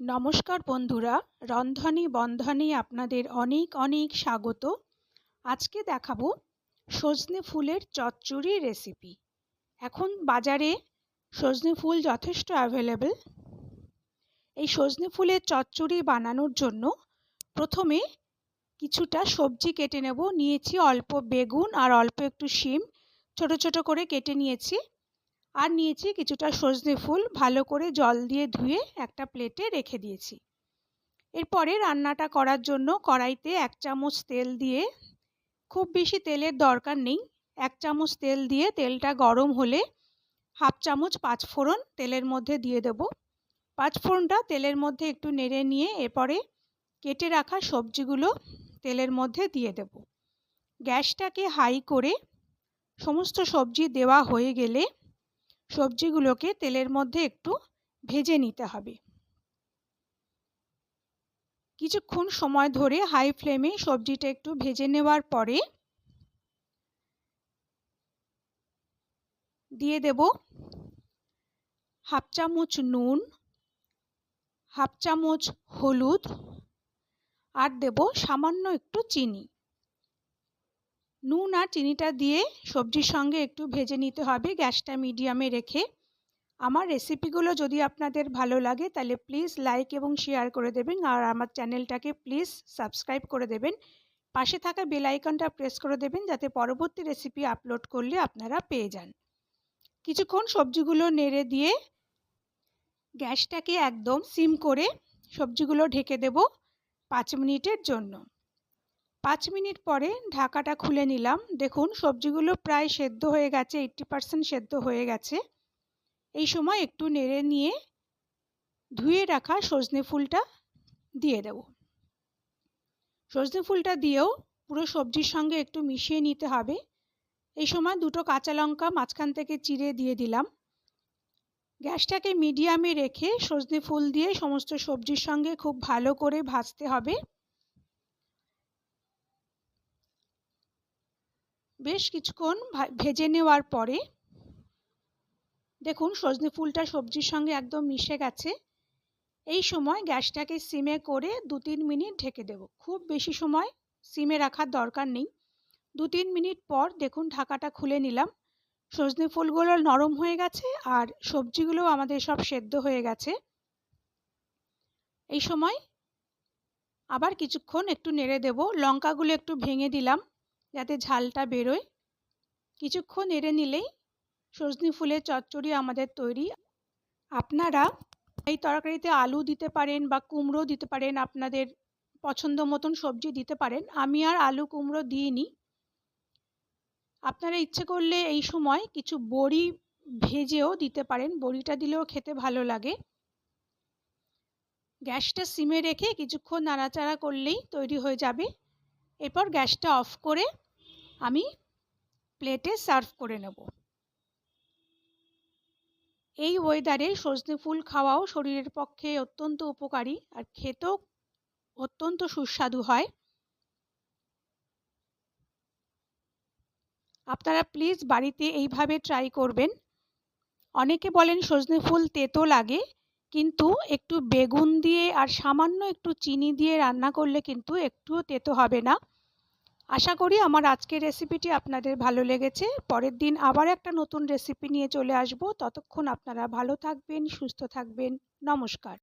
নমস্কার বন্ধুরা, রন্ধনে বন্ধনে আপনাদের অনেক অনেক স্বাগত। আজকে দেখাবো সজনে ফুলের চচ্চড়ি রেসিপি এখন বাজারে সজনে ফুল যথেষ্ট অ্যাভেলেবেল এই সজনে ফুলের চচ্চড়ি বানানোর জন্য প্রথমে কিছুটা সবজি কেটে নেব। নিয়েছি অল্প বেগুন আর অল্প একটু শিম। ছোট ছোট করে কেটে নিয়েছি। আর নিয়েছি কিছুটা সজনে ফুল, ভালো করে জল দিয়ে ধুয়ে একটা প্লেটে রেখে দিয়েছি। এরপরে রান্নাটা করার জন্য কড়াইতে এক চামচ তেল দিয়ে, খুব বেশি তেলের দরকার নেই, এক চামচ তেল দিয়ে তেলটা গরম হলে হাফ চামচ পাঁচফোড়ন তেলের মধ্যে দিয়ে দেব। পাঁচফোড়নটা তেলের মধ্যে একটু নেড়ে নিয়ে এরপরে কেটে রাখা সবজিগুলো তেলের মধ্যে দিয়ে দেব। গ্যাসটাকে হাই করে সমস্ত সবজি দেওয়া হয়ে গেলে সবজিগুলোকে তেলের মধ্যে একটু ভেজে নিতে হবে। কিছুক্ষণ সময় ধরে হাই ফ্লেমে সবজিটা একটু ভেজে নেওয়ার পরে দিয়ে দেব হাফ চামচ নুন, হাফ চামচ হলুদ, আর দেব সামান্য একটু চিনি। নুন আর চিনিটা দিয়ে সবজির সঙ্গে একটু ভেজে নিতে হবে। গ্যাসটা মিডিয়ামে রেখে। আমার রেসিপিগুলো যদি আপনাদের ভালো লাগে, তাহলে প্লিজ লাইক এবং শেয়ার করে দেবেন। আর আমার চ্যানেলটাকে প্লিজ সাবস্ক্রাইব করে দেবেন। পাশে থাকা বেল আইকনটা প্রেস করে দেবেন, যাতে পরবর্তী রেসিপি আপলোড করলে আপনারা পেয়ে যান। কিছুক্ষণ সবজিগুলো নেড়ে দিয়ে গ্যাসটাকে একদম সিম করে সবজিগুলো ঢেকে দেব পাঁচ মিনিটের জন্য। পাঁচ মিনিট পরে ঢাকাটা খুলে নিলাম। দেখুন, সবজিগুলো প্রায় সেদ্ধ হয়ে গেছে এইট্টি পারসেন্ট সেদ্ধ হয়ে গেছে। এই সময় একটু নেড়ে নিয়ে ধুয়ে রাখা সজনে ফুলটা দিয়ে দেব। সজনে ফুলটা দিয়েও পুরো সবজির সঙ্গে একটু মিশিয়ে নিতে হবে। এই সময় দুটো কাঁচা লঙ্কা মাঝখান থেকে চিড়ে দিয়ে দিলাম। গ্যাসটাকে মিডিয়ামে রেখে সজনে ফুল দিয়ে সমস্ত সবজির সঙ্গে খুব ভালো করে ভাজতে হবে। বেশ কিছুক্ষণ ভেজে নেওয়ার পরে, দেখুন সজনে ফুলটা সবজির সঙ্গে একদম মিশে গেছে। এই সময় গ্যাসটাকে সিমে করে দু তিন মিনিট ঢেকে দেব। খুব বেশি সময় সিমে রাখার দরকার নেই। দু তিন মিনিট পর দেখুন ঢাকাটা খুলে নিলাম। সজনে ফুলগুলো নরম হয়ে গেছে আর সবজিগুলো আমাদের সব সেদ্ধ হয়ে গেছে। এই সময় আবার কিছুক্ষণ একটু নেড়ে দেব। লঙ্কাগুলো একটু ভেঙে দিলাম। যাতে ঝালটা বেরোয়। কিছুক্ষণ নেড়ে নিলেই সজনি ফুলের চচ্চড়ি আমাদের তৈরি। আপনারা এই তরকারিতে আলু দিতে পারেন বা কুমড়ো দিতে পারেন, আপনাদের পছন্দ মতন সবজি দিতে পারেন। আমি আর আলু কুমড়ো দিইনি। আপনারা ইচ্ছে করলে এই সময় কিছু বড়ি ভেজেও দিতে পারেন। বড়িটা দিলেও খেতে ভালো লাগে। গ্যাসটা সিমে রেখে কিছুক্ষণ নাড়াচাড়া করলেই তৈরি হয়ে যাবে। এরপর গ্যাসটা অফ করে আমি প্লেটে সার্ভ করে নেব। এই ওয়েদারে সজনে ফুল খাওয়াও শরীরের পক্ষে অত্যন্ত উপকারী আর খেতেও অত্যন্ত সুস্বাদু হয়। আপনারা প্লিজ বাড়িতে এইভাবে ট্রাই করবেন। অনেকে বলেন সজনে ফুল তেতো লাগে, কিন্তু একটু বেগুন দিয়ে আর সামান্য একটু চিনি দিয়ে রান্না করলে কিন্তু একটুও তেতো হবে না। আশা করি আমার আজকের রেসিপিটি আপনাদের ভালো লেগেছে। পরের দিন আবার একটা নতুন রেসিপি নিয়ে চলে আসব। ততক্ষণ আপনারা ভালো থাকবেন, সুস্থ থাকবেন। নমস্কার।